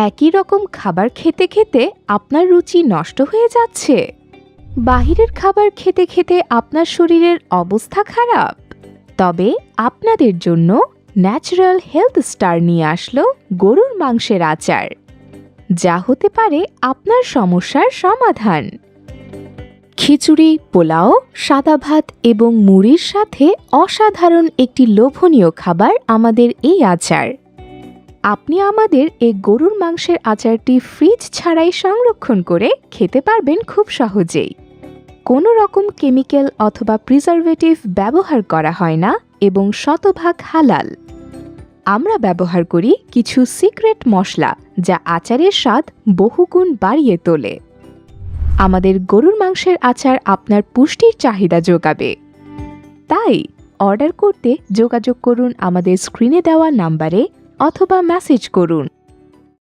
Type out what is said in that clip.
একই রকম খাবার খেতে খেতে আপনার রুচি নষ্ট হয়ে যাচ্ছে। বাহিরের খাবার খেতে খেতে আপনার শরীরের অবস্থা খারাপ। তবে আপনাদের জন্য ন্যাচারাল হেলথ স্টার নিয়ে আসলো গরুর মাংসের আচার। যা হতে পারে আপনার সমস্যার সমাধান। খিচুড়ি, পোলাও, সাদা ভাত এবং মুড়ির সাথে অসাধারণ একটি লোভনীয় খাবার আমাদের এই আচার। আপনি আমাদের এই গরুর মাংসের আচারটি ফ্রিজ ছাড়াই সংরক্ষণ করে খেতে পারবেন খুব সহজেই। কোনো রকম কেমিক্যাল অথবা প্রিজারভেটিভ ব্যবহার করা হয় না এবং শতভাগ হালাল। আমরা ব্যবহার করি কিছু সিক্রেট মশলা যা আচারের স্বাদ বহুগুণ বাড়িয়ে তোলে। আমাদের গরুর মাংসের আচার আপনার পুষ্টির চাহিদা যোগাবে। তাই অর্ডার করতে যোগাযোগ করুন আমাদের স্ক্রিনে দেওয়া নাম্বারে অথবা মেসেজ করুন।